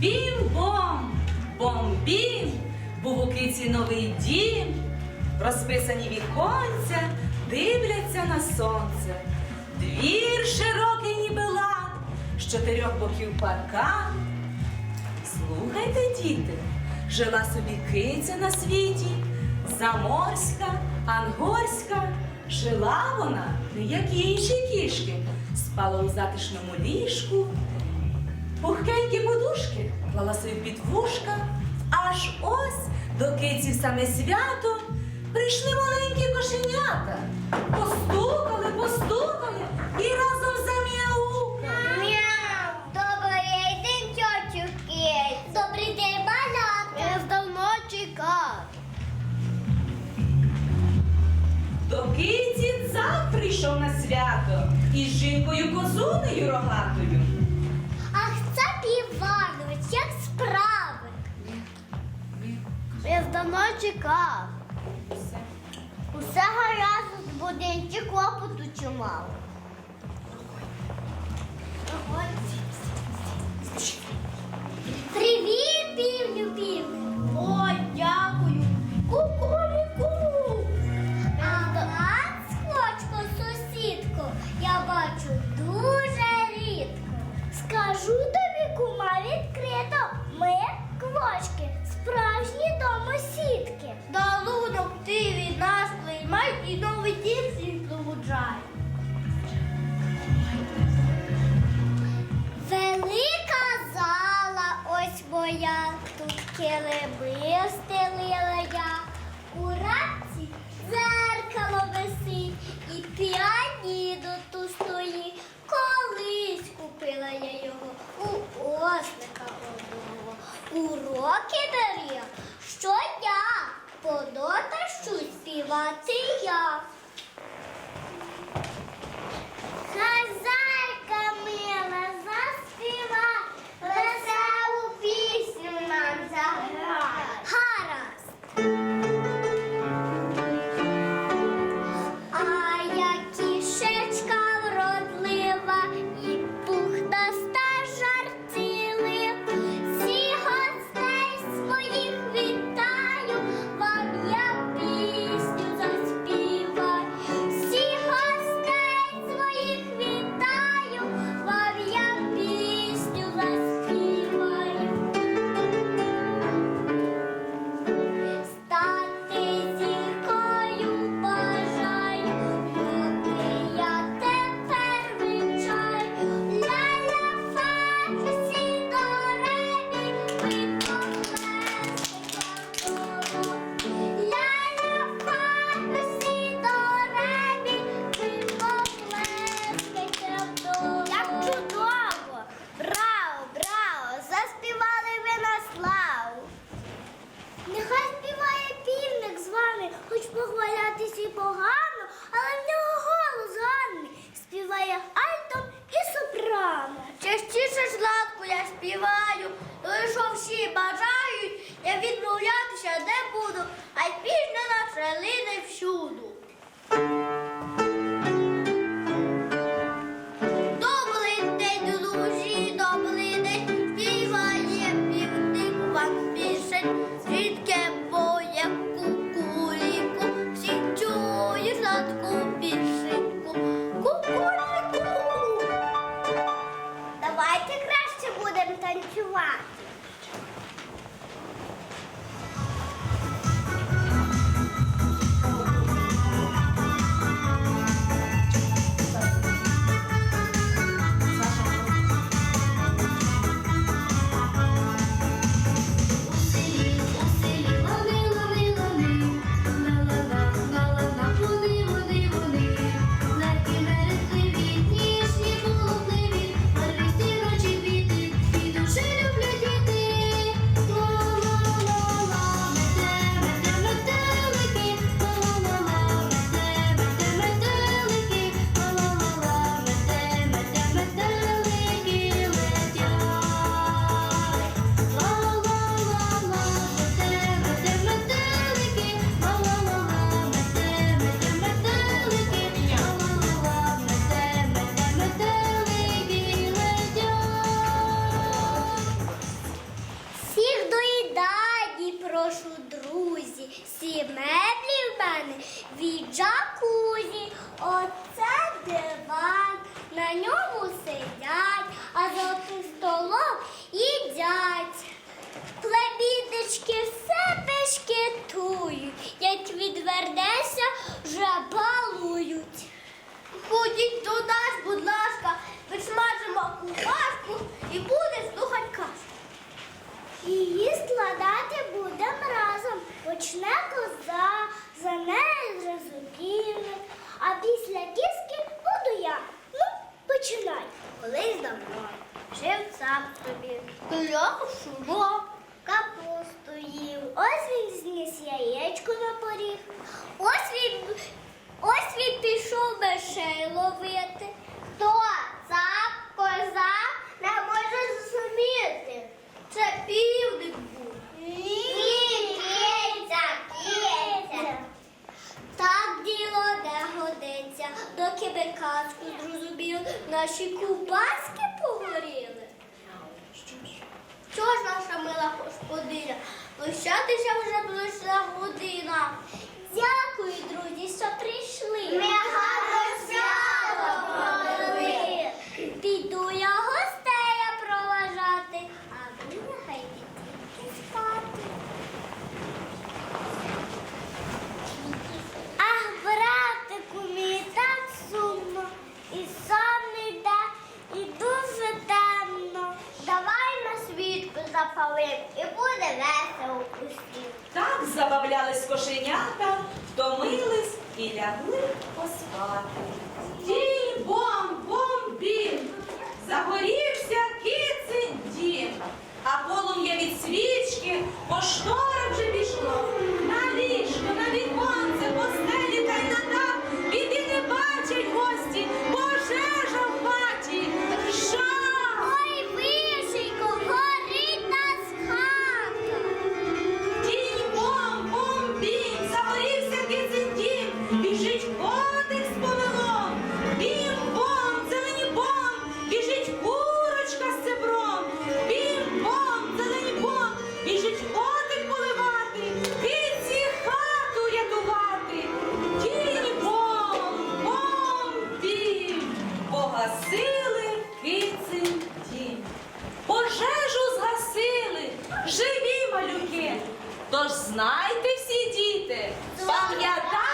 Бім-бом, бом-бім, був у киці новий дім. Розписані віконця дивляться на сонце. Двір широкий, ніби лад, з чотирьох боків паркан. Слухайте, діти, жила собі киця на світі, заморська, ангорська. Жила вона, не як інші кішки, спала у затишному ліжку, пухкенькі подушки клала собі під вушка, аж ось до киці саме свято прийшли маленькі кошенята. Постукали, постукали і разом зам'яукали. Мяу! Добрий день, тьотю Кіць! Добрий день, малятка! Я давно чекав. До киці цап прийшов на свято із жінкою козунею рогатою. Давно чекав. Усе гаразд з будинці клопоту чимало. Привіт, півню півню. Ой, дякую. Скочко, сусідко, я бачу дуже рідко. Скажу тобі, кума, відкрито, ми квочки, справжні домосідки. Далунок ти від нас приймай і новий дім свій проводжай. Велика зала ось моя, тут килими стелила я. У рамці дзеркало висить і піаніно тут стоїть. Колись купила я його у ослика одного. Уроки щодня, по нотах співати я. Похвалятись і погано, але в нього голос гарний. Співає альтом і сопрано. Частіше ж ладку я співаю, лише всі бажають, я відмовлятися не буду, а й пізно наша лине всюду. Пісеньку. Кукуріку. Давайте краще будемо танцювати. ньому сидять, а за тим столом їдять. Плебідочки все пешкетують, як відвернеться. жаба. колись давно. Жив сам тобі. кляв шурок, капусту їв. Ось він зніс яєчко на поріг. Ось він ось він пішов мишей ловити. Хто цап коза. Прощатися вже близько година. Дякую. запалив і буде весело усім. Так забавлялись кошенята, втомились і лягли поспати. малюки. Тож знайте всі діти, пам'ятайте.